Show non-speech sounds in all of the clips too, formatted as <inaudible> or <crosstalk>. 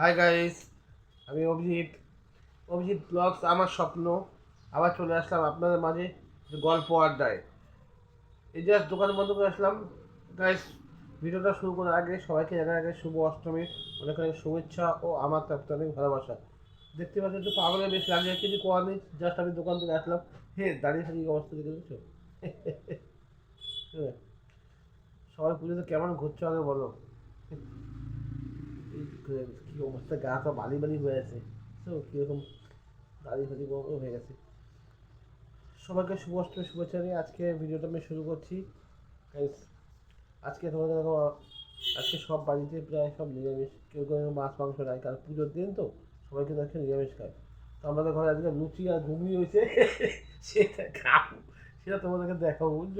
Hi guys আমি Abhijit. Abhijit blogs আমার স্বপ্ন। আবার চলে আসলাম আপনাদের মাঝে গল্প আড্ডায়। এই জাস্ট দোকান বন্ধ করে আসলাম। গাইস ভিডিওটা শুরু করার আগে সবাইকে জানার আগে শুভ অষ্টমীর অনেক অনেক শুভেচ্ছা ও আমার তরফ অনেক ভালোবাসা। দেখতে পাচ্ছি একটু পাগলের বেশ লাগে কিছু করার নেই। জাস্ট আমি দোকান থেকে আসলাম। হে, দাঁড়িয়ে থাকি অবস্থা দেখে দিচ্ছ <laughs> সবাই পুজোতে কেমন ঘুরছে আগে বলো। কি অবস্থা? গা তো বালি বালি হয়ে আছে। তো কীরকম বড় বড় হয়ে গেছে। সবাইকে শুভ অষ্টমী শুভেচ্ছা নিয়ে আজকে ভিডিওটা আমি শুরু করছি। আজকে তোমাদের দেখো, আজকে সব বাড়িতে প্রায় সব নিরামিষ। কেউ কেউ মাছ, মাংস নেয় কারণ পুজোর দিন তো সবাই কিন্তু আজকে নিরামিষ খায়। তো আমাদের ঘরে আজকে লুচি আর ঘুগনি হয়েছে। <laughs> সেটা খাব সেটা তোমাদেরকে দেখাবো, বুঝছ?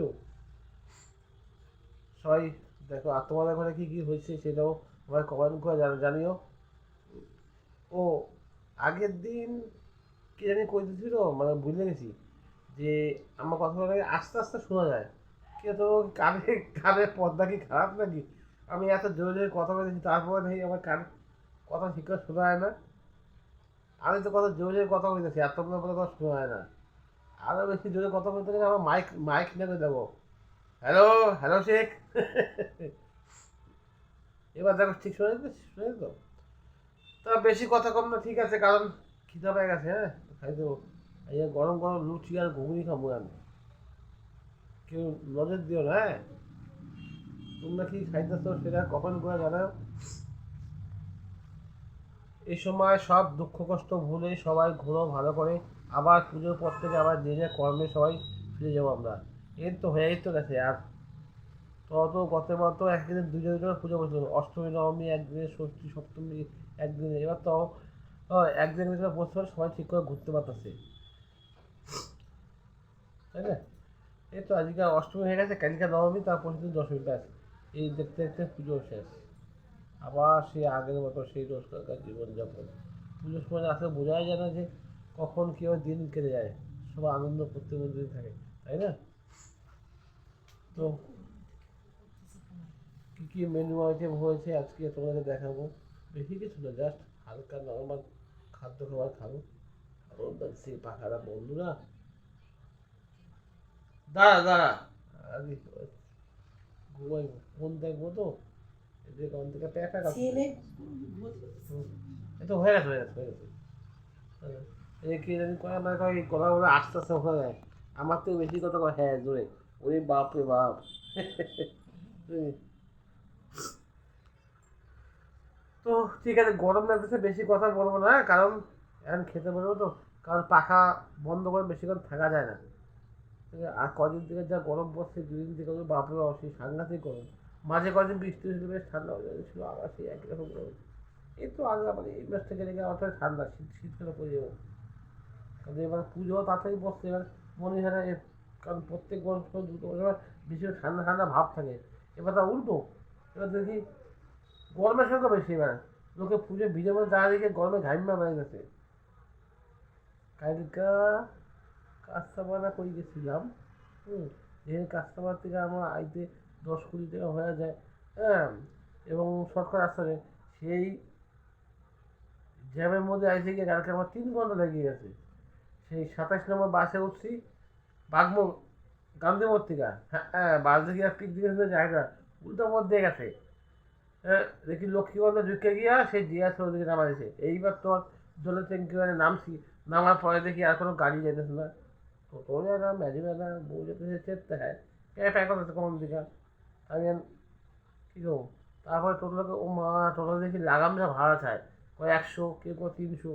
সবাই দেখো, আর তোমাদের ঘরে কী কী হয়েছে সেটাও আমার কমেন্ট করে জানা- জানিও? ও, আগের দিন কি জানি কই দিছিল মানে ভুলে গেছি, যে আমার কথা বলে আস্তে আস্তে শোনা যায়। কে তো কানে কানে পর্দা কি খারাপ নাকি? আমি এত জোরে জোরে কথা বলেছি, তারপরে দেখি আমার কান কথা ঠিক করে শোনা হয় না। আমি তো কথা জোরে জোরে কথা বলতেছি, এত বলে কথা শোনা হয় না। আরও বেশি জোরে কথা বলতে গেলে আমার মাইক মাইক নেবে দেবো। হ্যালো হ্যালো শেখ এবার দেখো ঠিক শুনে শুনে তো তা বেশি কথা কম না, ঠিক আছে, কারণ খিদা পেয়ে গেছে হ্যাঁ? খাই দেবো। এই গরম গরম লুচি আর ঘুগনি খাব আমি। কেউ নজর দিও না হ্যাঁ? তোমরা কি খাইতেছো সেটা কখন করে জানাও। এই সময় সব দুঃখ কষ্ট ভুলে সবাই ঘুরো ভালো করে। আবার পুজোর পর থেকে আবার যে যে কর্মে সবাই ফিরে যাব আমরা। এর তো হয়েই তো গেছে, আর তত গতবার তো একদিনে দুজন দুজন পুজো করছিল অষ্টমী, নবমী, একদিনে ষষ্ঠী, সপ্তমী, একদিনে। এবার তো একদিনের ভিতরে বসতে পারে সবাই ঠিক করে ঘুরতে পারতেছে। তাই না? এই তো আজকে অষ্টমী হয়ে গেছে, কালকে নবমী তার তারপর দিন দশমী, ব্যাস। এই দেখতে দেখতে পুজো শেষ। আবার সেই আগের মতো সেই রোজকার জীবনযাপন। পুজোর সময় আসলে বোঝাই যায় না যে কখন কীভাবে দিন কেটে যায়। সবাই আনন্দ করতে থাকে, তাই না? তো কী কী মেনু আইটেম হয়েছে আজকে তোমাদের দেখাবো। বেশি কিছু না জাস্ট হালকা নর্মাল খাদ্য খাবার খাব। সেই পাখারা বন্ধুরা। দাঁড়া দাঁড়া। আরে ঘুমাই ফোন দেখব তো? এদের কোন থেকে প্যাকা কাটছে ছেলে। তো হয়ে গেছে হয়ে গেছে হয়ে গেছে। এই কি জানি কয় কথা বলে আস্তে আস্তে হয়ে যায়। আমার তো বেশি কথা কয় হ্যাঁ জোরে। ওরে বাপ রে <laughs> বাপ। তো ঠিক আছে, গরম লাগতেছে, বেশি কথা বলব না, কারণ এখন খেতে পারব তো, কারণ পাখা বন্ধ করে বেশিক্ষণ থাকা যায় না। আর কদিন থেকে যা গরম পড়ছে, দুদিন থেকে বাপরে বাপ, সেই সাংঘাতিক গরম। মাঝে কদিন বৃষ্টি হয়েছিল, বেশ ঠান্ডা হয়ে যাচ্ছিল আবার সেই একই রকম গরম। এই তো আগে আবার এই মাস থেকে লেগে অর্থাৎ ঠান্ডা, শীত শীতকালে পড়ে যাব। কারণ এবার পুজো তাড়াতাড়ি বসছে, এবার মনে হয় না কারণ প্রত্যেক বছর দুটো বছর বেশি ঠান্ডা ঠান্ডা ভাব থাকে। এবার তা উল্টো, এবার দেখি গরমের সংখ্যা বেশি, এবার। লোকে পুজো, ভিজে মধ্যে দাঁড়িয়ে দেখে গরমে ঘাইমা বেড়ে গেছে। কালকা কাস্টমাররা করে গেছিলাম? হুম, এই কাস্টমার থেকে আমার আইতে দশ কুড়ি টাকা হয়ে যায়। হ্যাঁ এবং সরকার আসলে সেই জ্যামের মধ্যে আইসে গিয়ে কালকে আমার তিন ঘণ্টা লেগে গেছে। সেই সাতাশ নম্বর বাসে উঠছি, বাগমো গান্ধী মর্তিকা হ্যাঁ হ্যাঁ বাস আর পিক দিকে জায়গা উল্টো মধ্যে গেছে। দেখি লক্ষ্মীগঞ্জ ঢুকে গিয়া সেই জিয়াস ওদিকে নামা দিয়েছে এইবার তোর জলের ট্যাঙ্কি মানে নামছি। নামার পরে দেখি আর কোনো গাড়ি যেতেছে না। টোটো না, ম্যাজি না, বউ যেতেছে চেপতে হয়। এটা হচ্ছে কোন দিকে। আমি কী করব? তারপরে টোটোকে ও মা টোটো দেখি লাগাম যা ভাড়া চায়। কয় একশো কেউ কেউ তিনশো।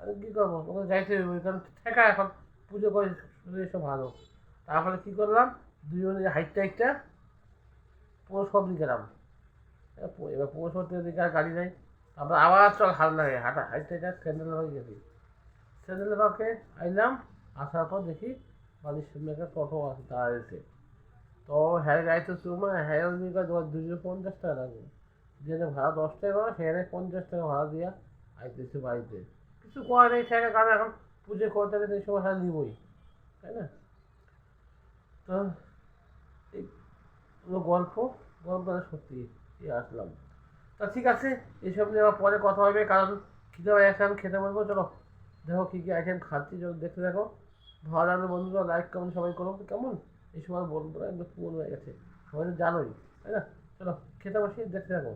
আমি কী করব? ওখানে যাইতে হবে, কারণ ঠেকা এখন। পুজো করে এসব ভালো। তারপরে কী করলাম? দুজনে হাইটটা হাইটটা পৌরসভা গেলাম এবার পৌরসভার দিকে আর গাড়ি নেই তারপর আবার চল হাল লাগে হাঁটা। হাইটটা যা স্যান্ডেল বাগে গেছি। স্যান্ডেল বাগে আইলাম, আসার পর দেখি বাড়ির সামনে একটা টোটো আছে দাঁড়িয়েছে তো হ্যাঁ গাড়িতে সময় হ্যাঁ ওদিকে দুশো পঞ্চাশ টাকা লাগবে। যেখানে ভাড়া দশ টাকা সেখানে পঞ্চাশ টাকা ভাড়া দিয়া আইতেছে বাড়িতে। কিছু করার নেই সেখানে কারণ এখন পুজো করতে গেলে সময় হ্যাঁ নিবই, তাই না? তো এই গল্প, গল্পটা সত্যি। আসলাম। তা ঠিক আছে, এসব নিয়ে আমার পরে কথা হবে, কারণ খিদে হয়ে আছে, আমি খেতে বলব চলো। দেখো কী কী আইটেম খাচ্ছি, চলো দেখতে দেখো ভালো লাগল বন্ধুরা লাইক কেমন সবাই করো। কেমন? এই সময় না একদম পুরনো হয়ে গেছে। সবাই তো জানোই, তাই না? চলো, খেতে বসি, দেখতে থাকো।